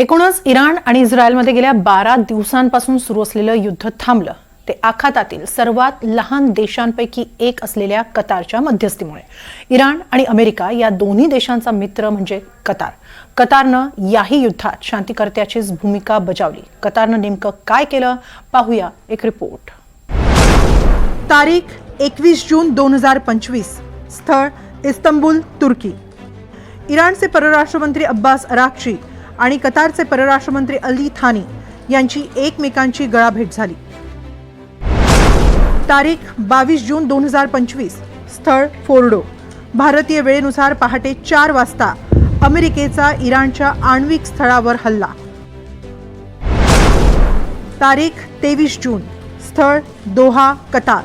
एकूणच इराण आणि इस्रायलमध्ये गेल्या बारा दिवसांपासून सुरू असलेलं युद्ध थांबलं. ते आखातातील सर्वात लहान देशांपैकी एक असलेल्या कतारच्या मध्यस्थीमुळे. इराण आणि अमेरिका या दोन्ही देशांचा मित्र म्हणजे कतार. कतारनं याही युद्धात शांतिकर्त्याचीच भूमिका बजावली. कतारनं नेमकं काय केलं? पाहूया एक रिपोर्ट. तारीख एकवीस जून दोन हजार पंचवीस. स्थळ इस्तंबुल तुर्की. इराणचे परराष्ट्रमंत्री अब्बास अराक्षी आणि कतारचे परराष्ट्रमंत्री अली थानी यांची एकमेकांची गळाभेट झाली. तारीख बावीस जून दोन हजार पंचवीस स्थळ फोर्डो. भारतीय वेळेनुसार पहाटे चार वाजता अमेरिकेचा इराणच्या आण्विक स्थळावर हल्ला. तारीख तेवीस जून स्थळ दोहा कतार.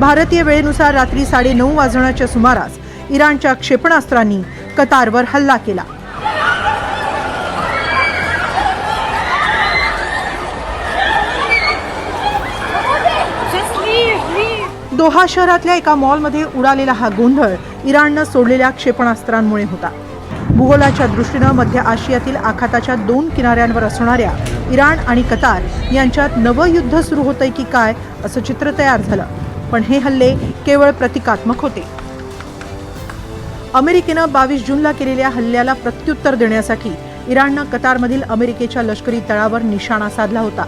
भारतीय वेळेनुसार रात्री साडेनऊ वाजण्याच्या सुमारास इराणच्या क्षेपणास्त्रांनी कतारवर हल्ला केला. दोहा शहरातल्या एका मॉलमध्ये उडालेला हा गोंधळ इराणनं सोडलेल्या क्षेपणास्त्रांमुळे होता. भूगोलाच्या दृष्टीनं मध्य आशियातील आखाताच्या दोन किनाऱ्यांवर असणाऱ्या इराण आणि कतार यांच्यात नवं युद्ध सुरू होतंय की काय असं चित्र तयार झालं. पण हे हल्ले केवळ प्रतिकात्मक होते. अमेरिकेनं बावीस जूनला केलेल्या हल्ल्याला प्रत्युत्तर देण्यासाठी इराणनं कतारमधील अमेरिकेच्या लष्करी तळावर निशाणा साधला होता.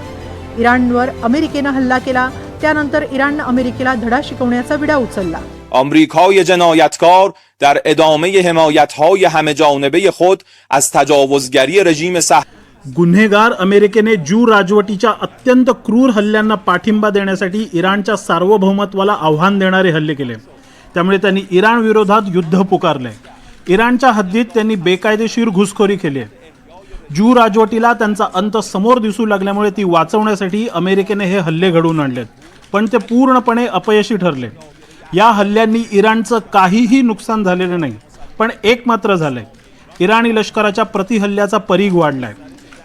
इराणवर अमेरिकेनं हल्ला केला त्यानंतर इराणनं अमेरिकेला धडा शिकवण्याचा विडा उचलला آمریکای جنایتکار در ادامه حمایت‌های همه جانبه خود از تجاوزگری رژیم صهیونیست गुन्हेगार अमेरिकेने ज्यू राजवटीच्या अत्यंत क्रूर हल्ल्यांना पाठिंबा देण्यासाठी इराणच्या सार्वभौमत्वाला आव्हान देणारे हल्ले केले त्यामुळे त्यांनी इराण विरोधात युद्ध पुकारले इराणच्या हद्दीत त्यांनी बेकायदेशीर घुसखोरी केली आहे ज्यू राजवटीला त्यांचा अंत समोर दिसू लागल्यामुळे ती वाचवण्यासाठी अमेरिकेने हे हल्ले घडवून आणलेत पण ते पूर्णपणे अपयशी ठरले. या हल्ल्यांनी इराणचं काहीही नुकसान झालेलं नाही पण एक मात्र झालंय. इराणी लष्कराच्या प्रतिहल्ल्याचा परीघ वाढलाय.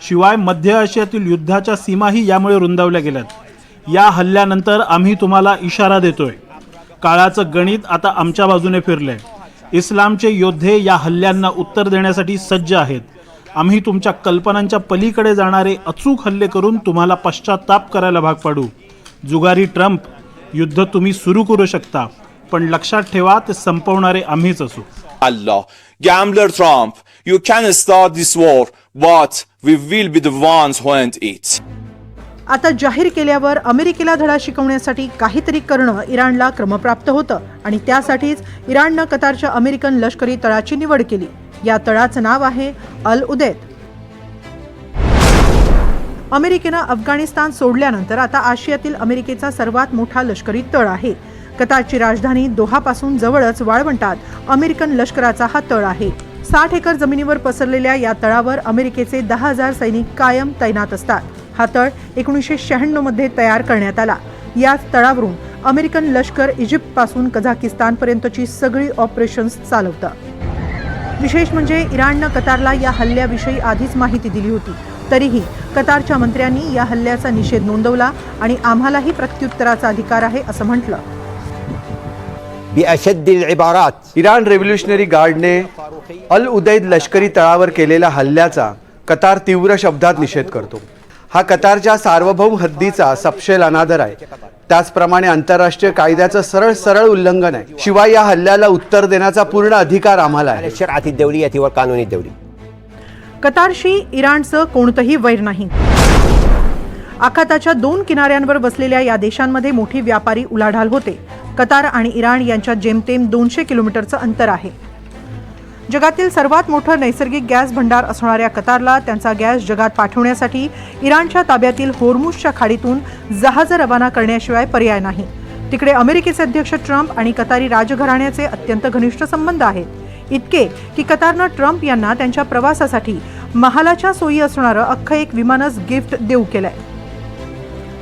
शिवाय मध्य आशियातील युद्धाच्या सीमाही यामुळे रुंदावल्या गेल्यात. या हल्ल्यानंतर आम्ही तुम्हाला इशारा देतोय. काळाचं गणित आता आमच्या बाजूने फिरलंय. इस्लामचे योद्धे या हल्ल्यांना उत्तर देण्यासाठी सज्ज आहेत. आम्ही तुमच्या कल्पनांच्या पलीकडे जाणारे अचूक हल्ले करून तुम्हाला पश्चाताप करायला भाग पाडू. जुगारी ट्रम्प युद्ध तुम्ही सुरू करू शकता पण लक्षात ठेवा ते संपवणारे आम्हीच असू Allah. Gambler Trump, you can start this war, but we will be the ones who end it. आता जाहीर केल्यावर अमेरिकेला धडा शिकवण्यासाठी काहीतरी करणं इराणला क्रमप्राप्त होतं आणि त्यासाठीच इराणनं कतारच्या अमेरिकन लष्करी तळाची निवड केली या तळाचं नाव आहे अल उदैद अमेरिकेनं अफगाणिस्तान सोडल्यानंतर आता आशियातील अमेरिकेचा सर्वात मोठा लष्करी तळ आहे. कतारची राजधानी दोहापासून जवळच वाळवंटात अमेरिकन लष्कराचा हा तळ आहे. साठ एकर जमिनीवर पसरलेल्या या तळावर अमेरिकेचे दहा हजार सैनिक कायम तैनात असतात. हा तळ एकोणीसशे शहाण्णवमध्ये तयार करण्यात आला. याच तळावरून अमेरिकन लष्कर इजिप्तपासून कझाकिस्तानपर्यंतची सगळी ऑपरेशन्स चालवतं. विशेष म्हणजे इराणनं कतारला या हल्ल्याविषयी आधीच माहिती दिली होती. तरीही कतारच्या मंत्र्यांनी या हल्ल्याचा निषेध नोंदवला आणि आम्हालाही प्रत्युत्तराचा अधिकार आहे असं म्हटलं. इराण रेव्होल्युशनरी गार्डने अल उदैद लष्करी तळावर केलेल्या हल्ल्याचा कतार तीव्र शब्दात निषेध करतो. हा कतारच्या सार्वभौम हद्दीचा सपशेल अनादर आहे. त्याचप्रमाणे आंतरराष्ट्रीय कायद्याचं सरळ सरळ उल्लंघन आहे. शिवाय या हल्ल्याला उत्तर देण्याचा पूर्ण अधिकार आम्हाला आहे. कानूनी देवली कतारशी इराणचं कोणतंही वैर नाही. आखाताच्या दोन किनाऱ्यांवर बसलेल्या या देशांमध्ये मोठी व्यापारी उलाढाल होते. कतार आणि इराण यांच्यात जेमतेम दोनशे किलोमीटरचं अंतर आहे. जगातील सर्वात मोठं नैसर्गिक गॅस भंडार असणाऱ्या कतारला त्यांचा गॅस जगात पाठवण्यासाठी इराणच्या ताब्यातील होर्मुसच्या खाडीतून जहाज रवाना करण्याशिवाय पर्याय नाही. तिकडे अमेरिकेचे अध्यक्ष ट्रम्प आणि कतारी राजघराण्याचे अत्यंत घनिष्ठ संबंध आहेत. इतके की कतारनं ट्रम्प यांना त्यांच्या प्रवासासाठी महालाच्या सोयी असणारं अख्खं एक विमानच गिफ्ट देऊ केलंय.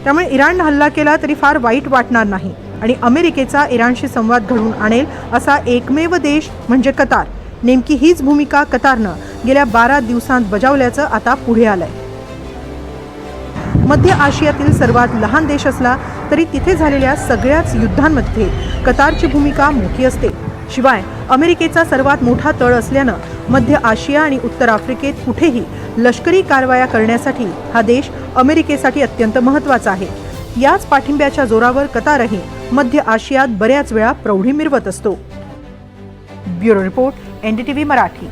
त्यामुळे इराणनं हल्ला केला तरी फार वाईट वाटणार नाही आणि अमेरिकेचा इराणशी संवाद घडवून आणेल असा एकमेव देश म्हणजे कतार. नेमकी हीच भूमिका कतारनं गेल्या बारा दिवसांत बजावल्याचं आता पुढे आलंय. मध्य आशियातील सर्वात लहान देश असला तरी तिथे झालेल्या सगळ्याच युद्धांमध्ये कतारची भूमिका मोठी असते. शिवाय अमेरिकेचा सर्वात मोठा तळ असल्यानं मध्य आशिया आणि उत्तर आफ्रिकेत कुठेही लष्करी कारवाया करण्यासाठी हा देश अमेरिकेसाठी अत्यंत महत्त्वाचा आहे. याच पाठिंब्याच्या जोरावर कतारही मध्य आशियात बऱ्याच वेळा प्रौढी मिरवत असतो. Bureau report NDTV Marathi.